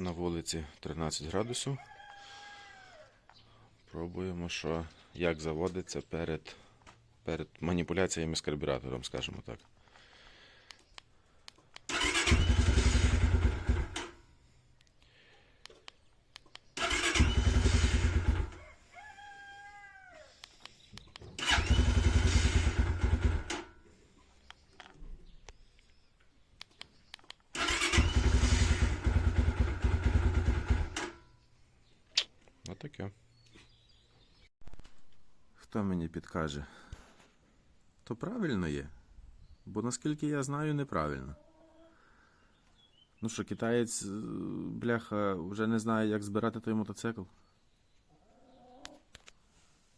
На вулиці 13 градусів. Пробуємо, що як заводиться перед, перед маніпуляціями з карбюратором, скажімо так. Отаке. Хто мені підкаже? То правильно є. Бо наскільки я знаю, неправильно. Ну що, китаєць, е, бляха, вже не знає, як збирати той мотоцикл.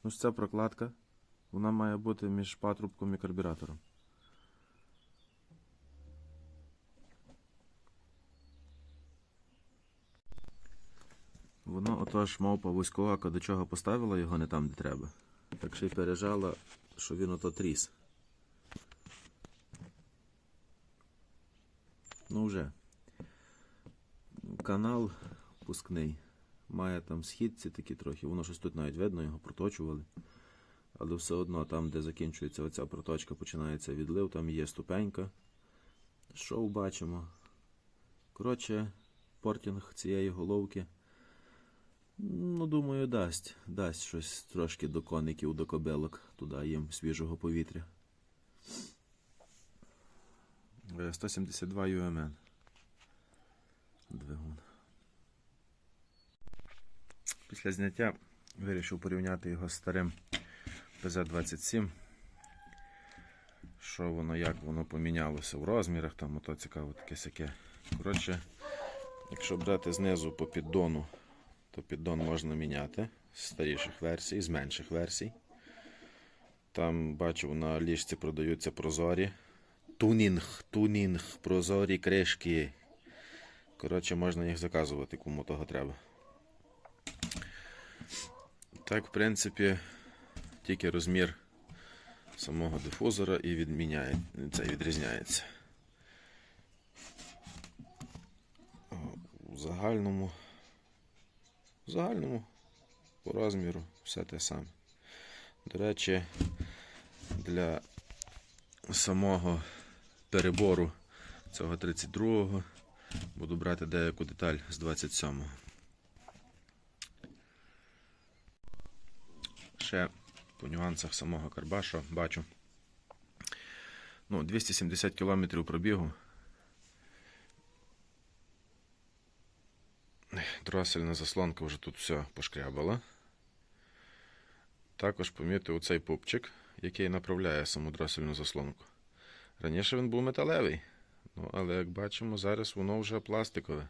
Ну ж ця прокладка. Вона має бути між патрубком і карбюратором. Воно отож мовпа вузького, до чого поставила його не там, де треба. Так ще й пережала, що він ото тріс. Ну вже. Канал пускний. Має там східці такі трохи. Воно щось тут навіть видно, його проточували. Але все одно там, де закінчується оця проточка, починається відлив, там є ступенька. Шоу бачимо. Коротше, портінг цієї головки. Ну, думаю, дасть. Дасть щось трошки до коників, до кобилок. Туди їм свіжого повітря. Е, 172 UMN. Двигун. Після зняття вирішив порівняти його з старим PZ-27. Що воно, як воно помінялося в розмірах, там ото цікаво таке сяке. Коротше, якщо брати знизу по піддону, то піддон можна міняти з старіших версій, з менших версій. Там бачу на ліжці продаються прозорі. Тунінг, тунінг, прозорі кришки. Коротше, можна їх заказувати, кому того треба. Так, в принципі, тільки розмір самого дифузора і відміняє, це відрізняється. У загальному в загальному по розміру все те саме. До речі, для самого перебору цього 32-го буду брати деяку деталь з 27-го. Ще по нюансах самого карбаша бачу. Ну, 270 км пробігу. Дросельна заслонка вже тут все пошкрябала. Також помітив оцей пупчик, який направляє саму дросельну заслонку. Раніше він був металевий, ну, але як бачимо, зараз воно вже пластикове.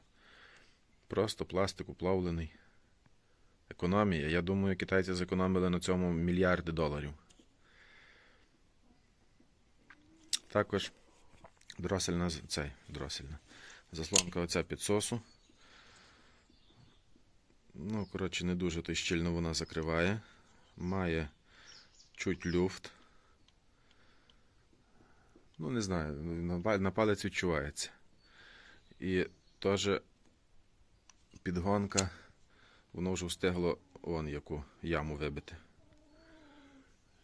Просто пластик уплавлений. Економія. Я думаю, китайці зекономили на цьому мільярди доларів. Також дросельна, цей, дросельна. заслонка оця підсосу. Ну, коротше, не дуже то щільно вона закриває. Має чуть люфт. Ну, не знаю, на палець відчувається. І теж підгонка, воно вже встигло вон яку яму вибити.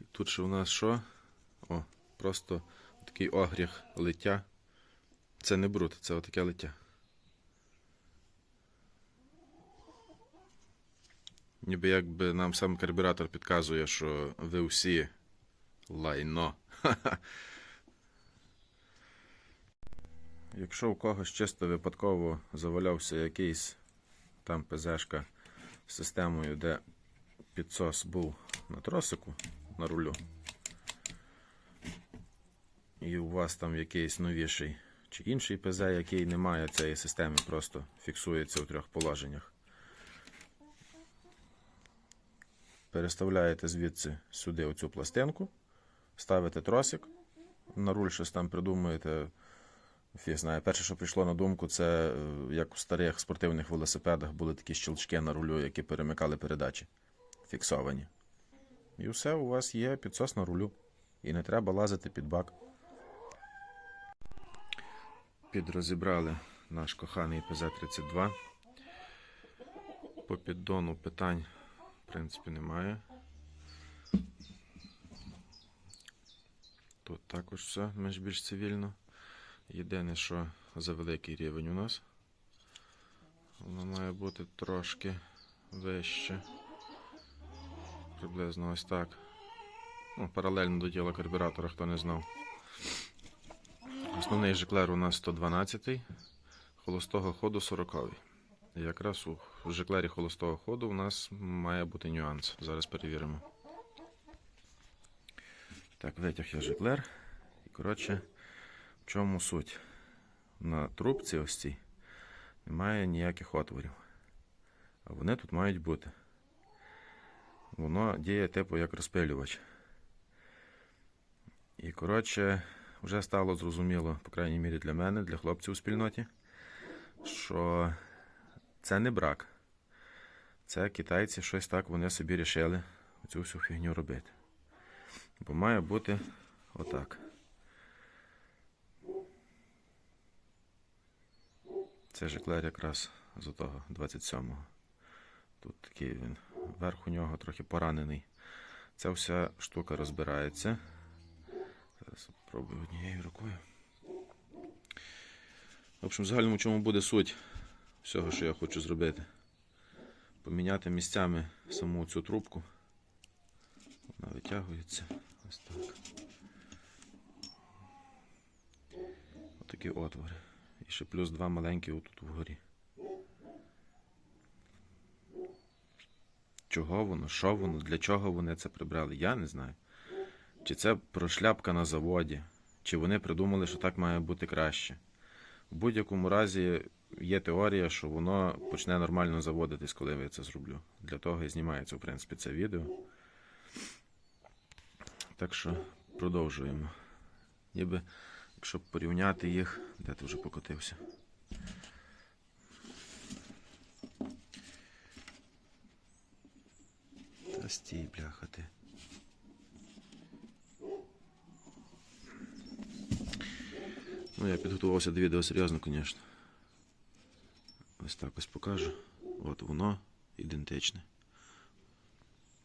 І тут ще у нас що? О, просто такий огріх лиття. Це не бруд, це отаке лиття. Ніби якби нам сам карбюратор підказує, що ви всі лайно. Якщо у когось чисто випадково завалявся якийсь там ПЗшка з системою, де підсос був на тросику на рулю, і у вас там якийсь новіший чи інший ПЗ, який не має цієї системи, просто фіксується у трьох положеннях. Переставляєте звідси сюди оцю пластинку, ставите тросик, на руль щось там придумуєте. Фіг знає. Перше, що прийшло на думку, це е, як у старих спортивних велосипедах були такі щелчки на рулю, які перемикали передачі. Фіксовані. І все, у вас є підсос на рулю. І не треба лазити під бак. Підрозібрали наш коханий ПЗ-32. По піддону питань, принципі, немає. Тут також все менш більш цивільно. Єдине, що за великий рівень у нас. Воно має бути трошки вище. Приблизно ось так. Ну, паралельно до тіла карбюратора, хто не знав. Основний жиклер у нас 112, холостого ходу 40. І якраз у жиклері холостого ходу у нас має бути нюанс. Зараз перевіримо. Так, витяг я жиклер. І коротше, в чому суть? На трубці ось цій немає ніяких отворів. А вони тут мають бути. Воно діє типу як розпилювач. І коротше, вже стало зрозуміло, по крайній мірі для мене, для хлопців у спільноті, що це не брак. Це китайці щось так вони собі рішили цю всю фігню робити. Бо має бути отак. Це жиклер якраз з того 27-го. Тут такий він. Верх у нього трохи поранений. Ця вся штука розбирається. Зараз спробую однією рукою. В общем, в загальному чому буде суть всього, що я хочу зробити. Поміняти місцями саму цю трубку. Вона витягується. Ось так. Отакі отвори. І ще плюс два маленькі отут вгорі. Чого воно, що воно, для чого вони це прибрали, я не знаю. Чи це прошляпка на заводі, чи вони придумали, що так має бути краще. В будь-якому разі є теорія, що воно почне нормально заводитись, коли я це зроблю. Для того і знімається, в принципі, це відео. Так що продовжуємо. Ніби, якщо порівняти їх, де ти вже покотився? Та стій, бляха ти. Ну, я підготувався до відео серйозно, звісно. Ось так ось покажу. От воно ідентичне.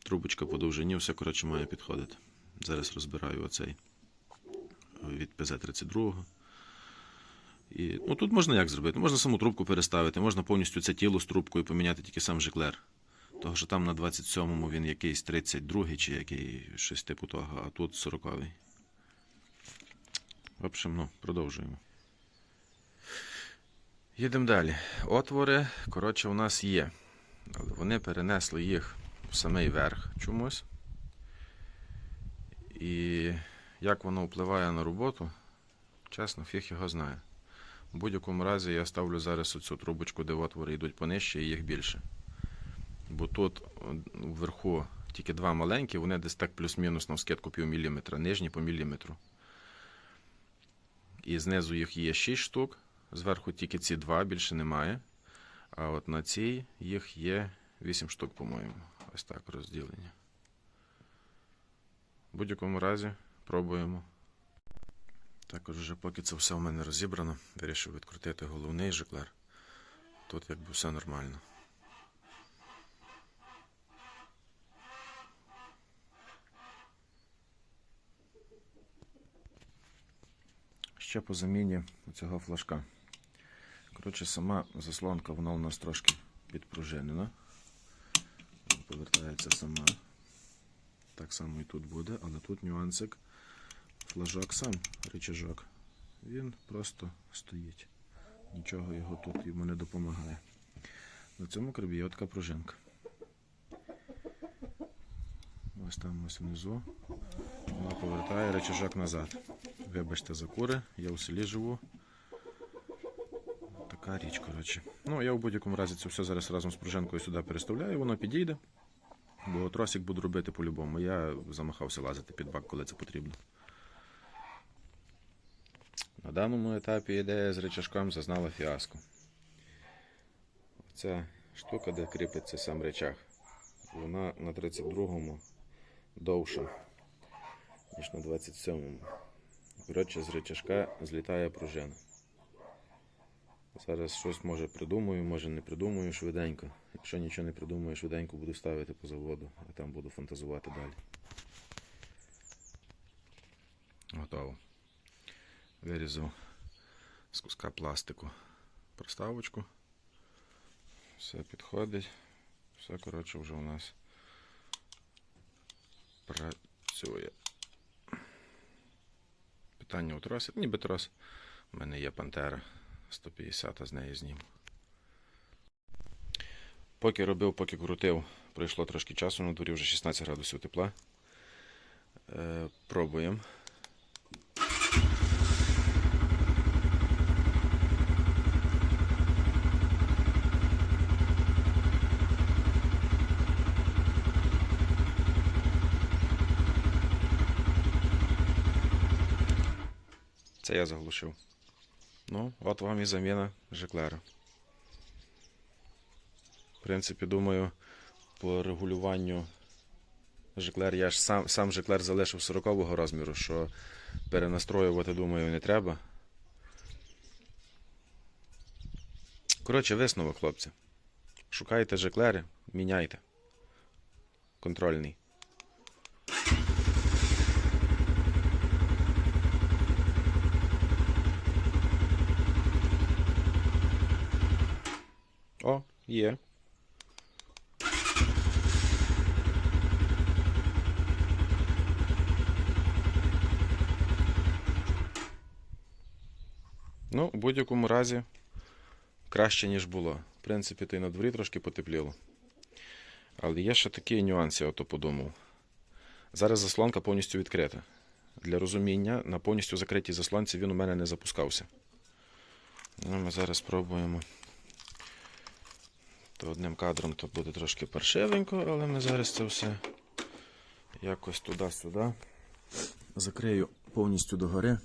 Трубочка по довжині, все коротше має підходити. Зараз розбираю оцей від ПЗ-32. І, ну, тут можна як зробити? Можна саму трубку переставити, можна повністю це тіло з трубкою поміняти тільки сам жиклер. Того, що там на 27-му він якийсь 32-й чи який щось типу того, а тут 40-й. В общем, ну, продовжуємо. Їдемо далі. Отвори, коротше, у нас є. Але вони перенесли їх в самий верх чомусь. І як воно впливає на роботу, чесно, фіг його знає. В будь-якому разі я ставлю зараз оцю трубочку, де отвори йдуть понижче, і їх більше. Бо тут вверху тільки два маленькі, вони десь так плюс-мінус на скидку пів міліметра, нижні по міліметру. І знизу їх є 6 штук, зверху тільки ці два, більше немає. А от на цій їх є 8 штук, по-моєму. Ось так розділення. В будь-якому разі пробуємо. Також вже поки це все в мене розібрано, вирішив відкрутити головний жиклер. Тут якби все нормально. Ще по заміні цього флажка. Коротше, сама заслонка, вона у нас трошки підпружинена. Повертається сама. Так само і тут буде, але тут нюансик. Флажок сам, рычажок. Він просто стоїть. Нічого його тут йому не допомагає. На цьому крабі є така пружинка. Ось там ось внизу. Вона повертає рычажок назад. Вибачте за кури, я у селі живу. Така річ, коротше. Ну, я в будь-якому разі це все зараз разом з пружинкою сюди переставляю, воно підійде. Бо тросик буду робити по-любому. Я замахався лазити під бак, коли це потрібно. На даному етапі ідея з речашком зазнала фіаско. Ця штука, де кріпиться сам речах, вона на 32-му довша, ніж на 27-му. Коротше, з речашка злітає пружина. Зараз щось може придумаю, може не придумаю швиденько. Якщо нічого не придумаю, швиденько буду ставити по заводу, а там буду фантазувати далі. Готово. Вирізав з куска пластику проставочку. Все підходить. Все, коротше, вже у нас працює. Питання у тросі. Ніби трос. У мене є пантера 150, з неї зніму. Поки робив, поки крутив, пройшло трошки часу, на дворі вже 16 градусів тепла. Е, пробуємо. Це я заглушив. Ну, от вам і заміна жеклера. В принципі, думаю, по регулюванню жеклер, я ж сам, сам жеклер залишив 40-го розміру, що перенастроювати, думаю, не треба. Коротше, висновок, хлопці. Шукайте жеклери, міняйте. Контрольний. О, є. Ну, в будь-якому разі краще, ніж було. В принципі, то й на дворі трошки потепліло. Але є ще такі нюанси, я ото подумав. Зараз заслонка повністю відкрита. Для розуміння, на повністю закритій заслонці він у мене не запускався. Ну, ми зараз спробуємо. То одним кадром то буде трошки паршивенько, але ми зараз це все якось туди-сюди. Закрию повністю догори.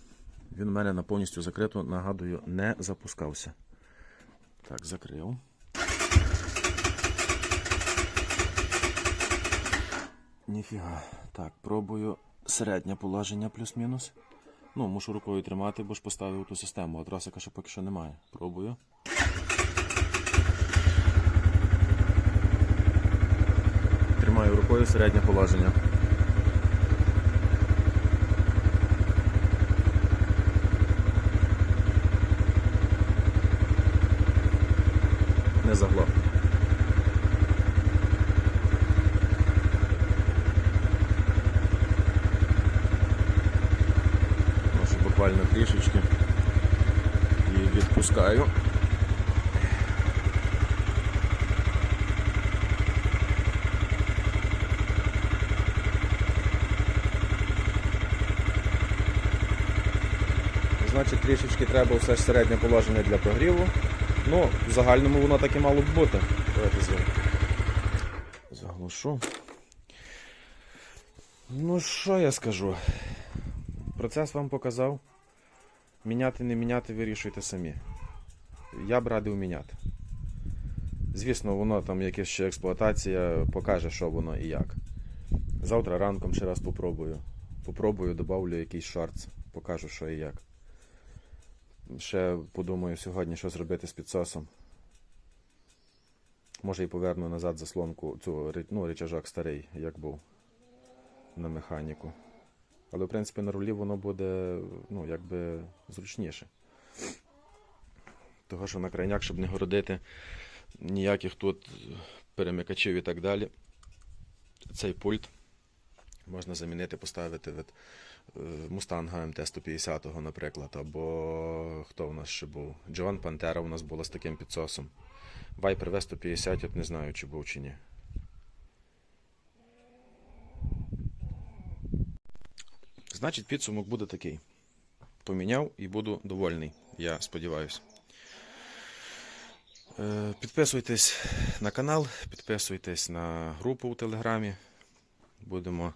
Він у мене на повністю закриту, нагадую, не запускався. Так, закрив. Ніфіга. Так, пробую середнє положення плюс-мінус. Ну, мушу рукою тримати, бо ж поставив ту систему, а трасика ще поки що немає. Пробую. Рукою середнє положення. Не заглох. Буквально трішечки. І відпускаю. Значить, трішечки треба все ж середнє положення для прогріву. Ну, в загальному воно так і мало б бути. Давайте з- заглушу. Ну, що я скажу? Процес вам показав. Міняти, не міняти, вирішуйте самі. Я б радив міняти. Звісно, воно там якась ще експлуатація покаже, що воно і як. Завтра ранком ще раз попробую. Попробую, добавлю якийсь шарц, покажу, що і як. Ще подумаю сьогодні, що зробити з підсосом. Може і поверну назад заслонку, цю ну, рычажок старий, як був на механіку. Але, в принципі, на рулі воно буде ну, якби зручніше. Того, що на крайняк, щоб не городити ніяких тут перемикачів і так далі. Цей пульт можна замінити, поставити від Мустанга МТ-150, наприклад, або хто у нас ще був? Джоан Пантера у нас була з таким підсосом. Viper V150, от не знаю, чи був чи ні. Значить, підсумок буде такий. Поміняв і буду довольний, я сподіваюся. Е, Підписуйтесь на канал, підписуйтесь на групу у Телеграмі. Будемо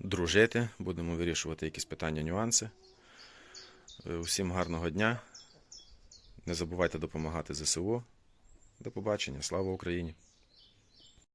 дружити, будемо вирішувати якісь питання, нюанси. Е, Усім гарного дня. Не забувайте допомагати ЗСУ. До побачення. Слава Україні!